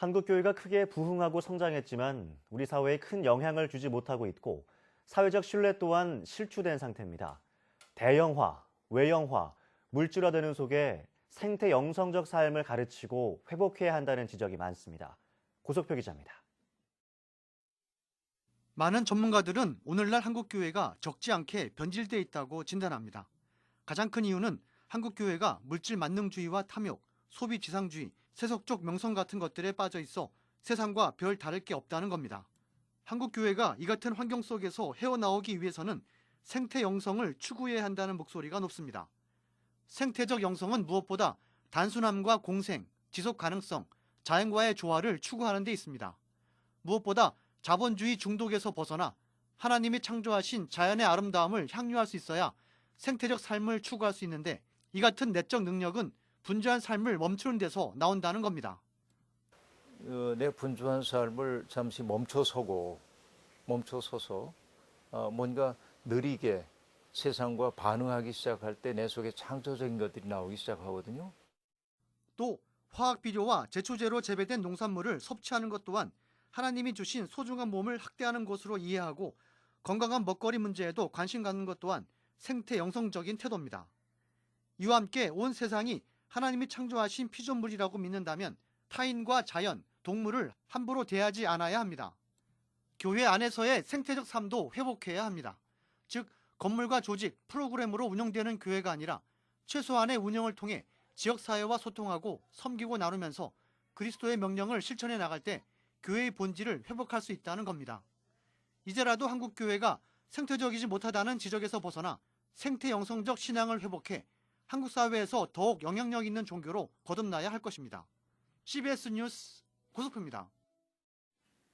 한국 교회가 크게 부흥하고 성장했지만 우리 사회에 큰 영향을 주지 못하고 있고 사회적 신뢰 또한 실추된 상태입니다. 대형화, 외형화, 물질화되는 속에 생태 영성적 삶을 가르치고 회복해야 한다는 지적이 많습니다. 고석표 기자입니다. 많은 전문가들은 오늘날 한국 교회가 적지 않게 변질돼 있다고 진단합니다. 가장 큰 이유는 한국 교회가 물질 만능주의와 탐욕, 소비 지상주의, 세속적 명성 같은 것들에 빠져 있어 세상과 별 다를 게 없다는 겁니다. 한국 교회가 이 같은 환경 속에서 헤어나오기 위해서는 생태 영성을 추구해야 한다는 목소리가 높습니다. 생태적 영성은 무엇보다 단순함과 공생, 지속 가능성, 자연과의 조화를 추구하는 데 있습니다. 무엇보다 자본주의 중독에서 벗어나 하나님이 창조하신 자연의 아름다움을 향유할 수 있어야 생태적 삶을 추구할 수 있는데 이 같은 내적 능력은 분주한 삶을 멈추는 데서 나온다는 겁니다. 어, 내 분주한 삶을 잠시 멈춰서고 멈춰서서 어, 뭔가 느리게 세상과 반응하기 시작할 때 내 속에 창조적인 것들이 나오기 시작하거든요. 또 화학 비료와 제초제로 재배된 농산물을 섭취하는 것 또한 하나님이 주신 소중한 몸을 학대하는 것으로 이해하고 건강한 먹거리 문제에도 관심 갖는 것 또한 생태 영성적인 태도입니다. 이와 함께 온 세상이 하나님이 창조하신 피조물이라고 믿는다면 타인과 자연, 동물을 함부로 대하지 않아야 합니다. 교회 안에서의 생태적 삶도 회복해야 합니다. 즉, 건물과 조직, 프로그램으로 운영되는 교회가 아니라 최소한의 운영을 통해 지역사회와 소통하고 섬기고 나누면서 그리스도의 명령을 실천해 나갈 때 교회의 본질을 회복할 수 있다는 겁니다. 이제라도 한국 교회가 생태적이지 못하다는 지적에서 벗어나 생태 영성적 신앙을 회복해 한국 사회에서 더욱 영향력 있는 종교로 거듭나야 할 것입니다. CBS 뉴스 고석표입니다.